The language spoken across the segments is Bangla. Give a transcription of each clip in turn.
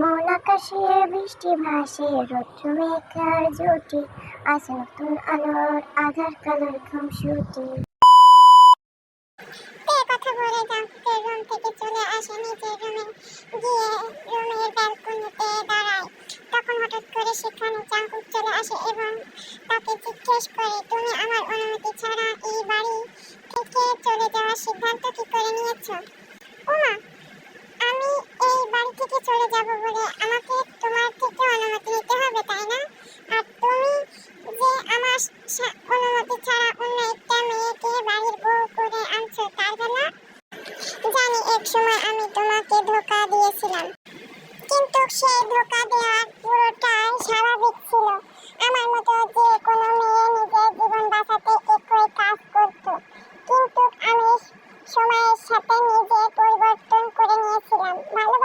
মন আকাশে, বৃষ্টি ভাসে রৌদ্র মেঘার জুটি আছে নতুন আলোর আধার কালোর ঘুমসুটি। তে কথা তখন হঠাৎ করে সেখানে জাঙ্কুক চলে আসে এবং তাকে জিজ্ঞেস করে, তুমি আমার অনুমতি ছাড়া কিন্তু সে ধোকা দেওয়ার পুরোটাই স্বাভাবিক ছিল। আমার মতো যে কোনো মেয়ে নিজের জীবন বাঁচাতে একই কাজ করত। কিন্তু আমি সময়ের সাথে নিজে পরিবর্তন করে নিয়েছিলাম। ভালোবাসতে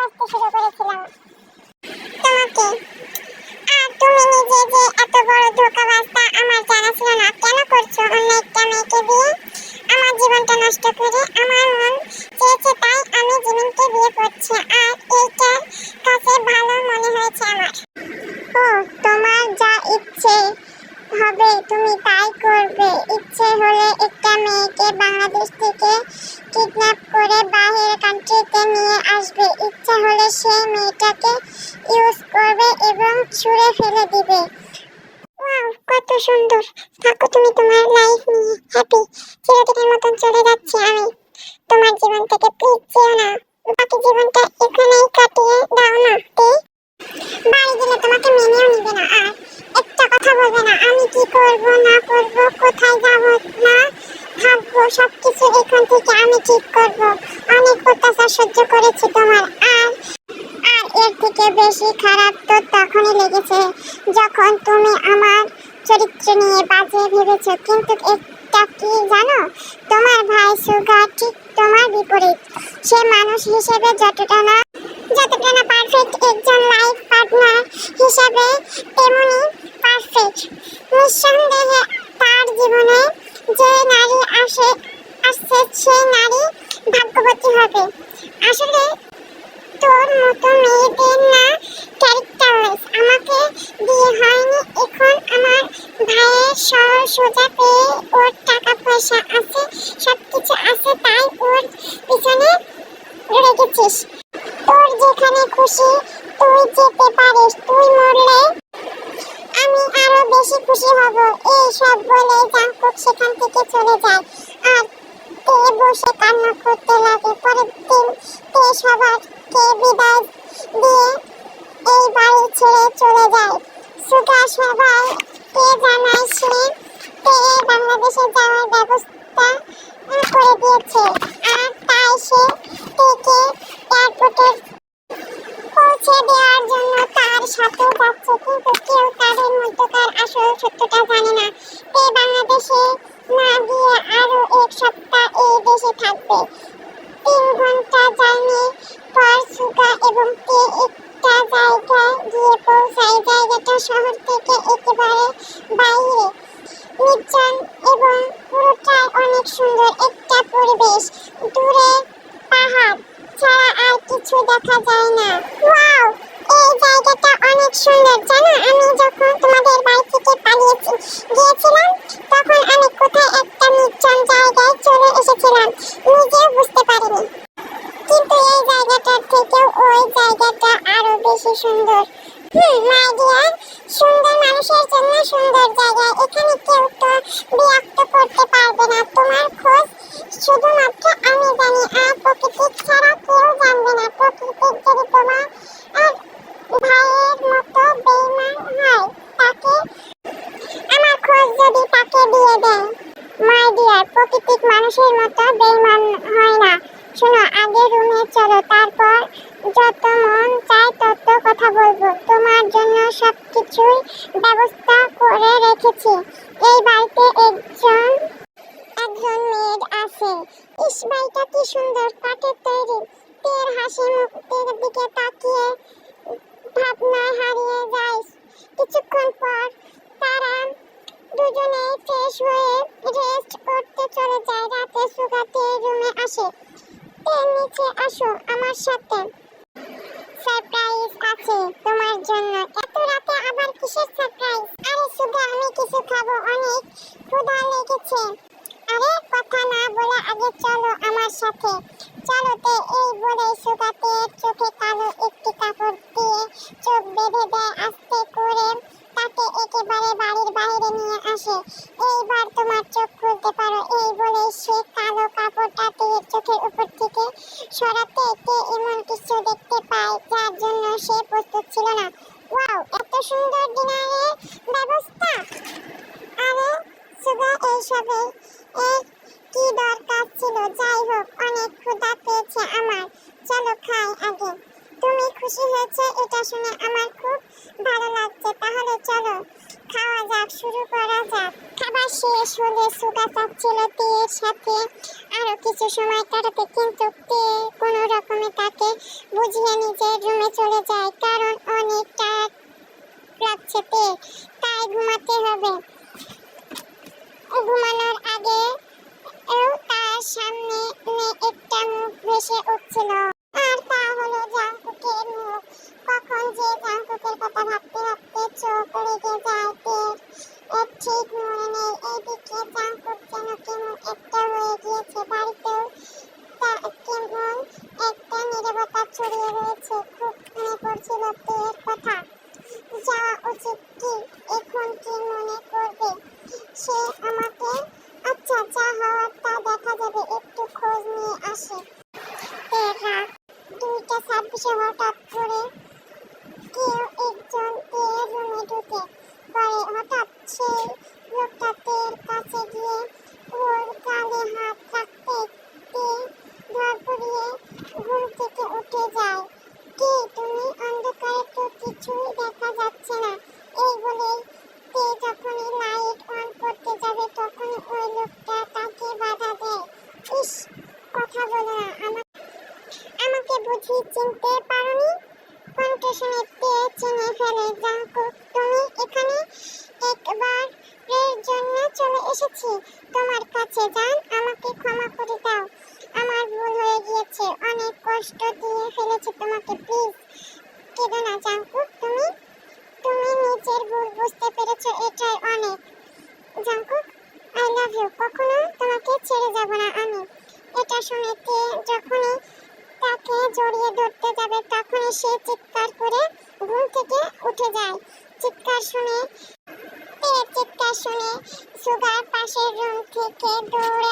ছুঁড়ে ফেলে দিবে। কত সুন্দর। থাকো তুমি তোমার লাইফ নিয়ে হ্যাপি চিরদিনের মতন চলে যাচ্ছি আমি। তোমার জীবন থেকে প্লিজ যেও না। বাকি জীবনটা এখানেই কাটিয়ে দাও না তে বাড়ি গেলে তোমাকে মেনেও নিবে না, আর একটা কথা বলবে না, আমি কি করব, না করব, কোথায় যাব, না থাকব সবকিছু এখান থেকে আমি ঠিক করব। অনেক অত্যাচার সহ্য করেছি তোমার, আর এর থেকে বেশি খারাপ তো তখনই লেগেছে, যখন তুমি আমার চরিত্র নিয়ে বাজে ভেবেছো। কিন্তু একটা কি জানো? তোমার ভাই সুগা ঠিক তোমার বিপরীত। সে মানুষ হিসেবে যতটা না যতটা না পারফেক্ট একজন লাইফ পার্টনার হিসেবে, তেমনি পারফেক্ট নিঃসন্দেহে তার জীবনে যে নারী আসে, আসছে, সেই নারী ভাগ্যবতী হবে। আসলে মতো মেয়েদের না ক্যারেক্টারলেস আমাকে বিয়ে হয়নি, এখন আমার ভাইয়ের সরল সোজা পেয়ে ওর টাকা পয়সা বাড়ি ছেড়ে চলে যায়। সুগা সবাইকে জানায় সে তে বাংলাদেশে যাওয়ার ব্যবস্থা করে দিয়েছে। আর তাই সে তেকে এয়ারপোর্টে পৌঁছে দেওয়ার জন্য তার সাথে যাচ্ছে, কিন্তু কেউ তাদের মধ্যকার আসল সত্যটা জানে না। তে বাংলাদেশে না গিয়ে আরও এক সপ্তাহ এই দেশে থাকবে। তিন ঘণ্টা জার্নি পর সুগা এবং তে একটা জায়গায় গিয়ে পৌঁছায় জায়গাটা শহর থেকে একেবারে বাইরে নির্জন এবং পুরোটাই অনেক সুন্দর একটা পরিবেশ দূরে পাহাড় ছাড়া আর কিছু দেখা যায় না। ওয়াও, এই জায়গাটা অনেক সুন্দর, জানো? আমি যখন তোমাদের বাড়ি থেকে পালিয়েছি, গিয়েছিলাম, তখন আমি কোথায় একটা নির্জন জায়গায় চলে এসেছিলাম। সুন্দর হুম মাই ডিয়ার সুন্দর মানুষের জন্য সুন্দর জায়গা। এখানে কেউ তো বিরক্ত করতে শুধুমাত্র আমি জানি। আর প্রকৃতিক ছাড়া কেউ জানবে না প্রকৃতিক যদি তোমার আর ভাইয়ের মতো বেইমান হয় তাকে আমার খোঁজ যদি তাকে দিয়ে দেয় মাই ডিয়ার প্রকৃতিক মানুষের মতো বেইমান হয় না শোনো আগে রুমে চলো তারপর যত মন চায় তত কথা বলব তোমার জন্য সবকিছুই ব্যবস্থা করে রেখেছি। এই বাড়িতে একজন একজন মেয়ের আছে। ইস বাড়িটা কি সুন্দর কাঠের তৈরি। তের হাসি মুখের দিকে তাকিয়ে ভাবনায় হারিয়ে যায়। কিছুক্ষণ পর তারা দুজনে ফ্রেশ হয়ে রেস্ট করতে চলে যায়। রাতে সুগাতে রুমে আসে। নিচে আসো আমার সাথে। আছে তোমার জন্য। এত রাতে আবার কিসের সারপ্রাইজ আরে সুধা, আমি কিছু খাব, অনেক ক্ষুধা লেগেছে। আরে, কথা না বলে আগে চলো আমার সাথে। চলো তে, এই বলে সুগাতে চোখে কালো একটি কাপড় দিয়ে চোখ বেঁধে দেয় আস্তে করে। তাকে একেবারে বাড়ির বাইরে নিয়ে আসে। এইবার তোমার চোখ খুলতে পারো, এই বলে সে কালো কাপড়টা তেয়ের চোখের উপর থেকে সরাতে কে এমন কিছু দেখতে পায়, যার জন্য সে প্রস্তুত ছিল না। ওয়াও, এত সুন্দর ডিনারের ব্যবস্থা! আরে, সুগা, এইসবে, এই Xe. সে চিৎকার করে ঘুম থেকে উঠে যায়। চিৎকার শুনে চিৎকার শুনে সুগার পাশের রুম থেকে দৌড়ে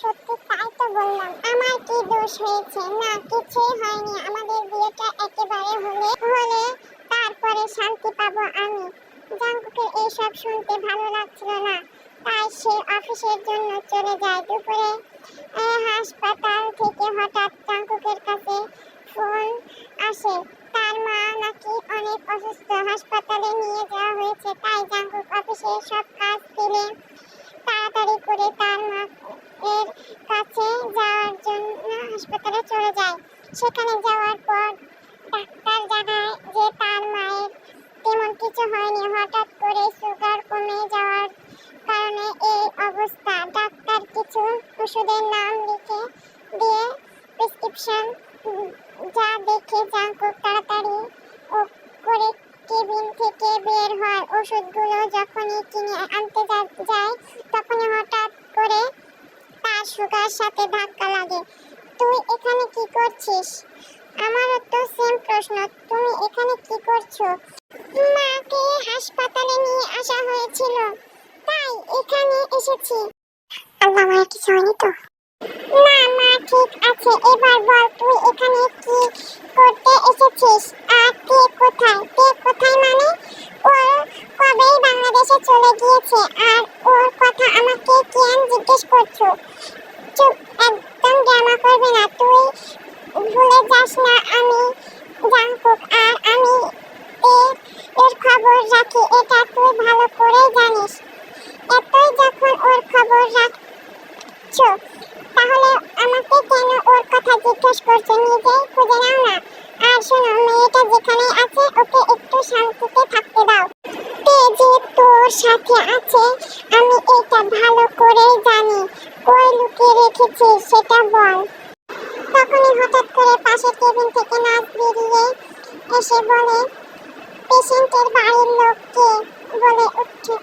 সত্যি তাই তো বললাম। আমার কি দোষ হয়েছে? না, কিছুই হয়নি। আমাদের বিয়েটা একেবারে হলে হলে তারপরে শান্তি পাবো আমি। জাঙ্কুকের এইসব শুনতে ভালো লাগছিল না। তাই সে অফিসের জন্য চলে যায় দুপুরে। হাসপাতাল থেকে হঠাৎ জাঙ্কুকের কাছে ফোন আসে। তার মা নাকি অনেক অসুস্থ। হাসপাতালে নিয়ে যাওয়া হয়েছে। তাই জাঙ্কুক অফিসের সব কাজ ফেলে তাড়াতাড়ি করে তার মা এর কাছে যাওয়ার জন্য হাসপাতালে চলে যায়। সেখানে যাওয়ার পর ডাক্তার জানায় যে তার মায়ের তেমন কিছু হয়নি। হঠাৎ করে সুগার কমে যাওয়ার কারণে এই অবস্থা। ডাক্তার কিছু ওষুধের নাম লিখে দিয়ে প্রেসক্রিপশন যা দেখে জাঙ্কুক তাড়াতাড়ি ও করে কেবিন থেকে বের হয়। ওষুধগুলো যখনই কিনে আনতে যায়, তখনই হঠাৎ সুগার সাথে ধাক্কা লাগে। তুই এখানে কি করছিস? আমারও তো সেম প্রশ্ন, তুমি এখানে কি করছ? মাকে হাসপাতালে নিয়ে আসা হয়েছিল, তাই এখানে এসেছি। আল্লাহ মায়ের কিছু হয়নি তো? না মা, ঠিক আছে, এবার বল তুই এখানে কি করতে এসেছিস? আর কে কোথায়? কে কোথায় মানে? ও কবে বাংলাদেশে চলে গিয়েছে? আর ওর কথা আমাকে কেন জিজ্ঞেস করছ? করছ নিজেই খুঁজে নাও না। আর শোনো, মেয়েটা যেখানে আছে, ওকে একটু শান্তিতে থাকতে দাও। তে যে তোর সাথে আছে, আমি এটা ভালো করেই জানি। কই লুকিয়ে রেখেছিস সেটা বল। তখনই হঠাৎ করে পাশের কেবিন থেকে নাচ বেরিয়ে এসে বলে, পেশেন্টের বাড়ির লোককে, বলে উঠছে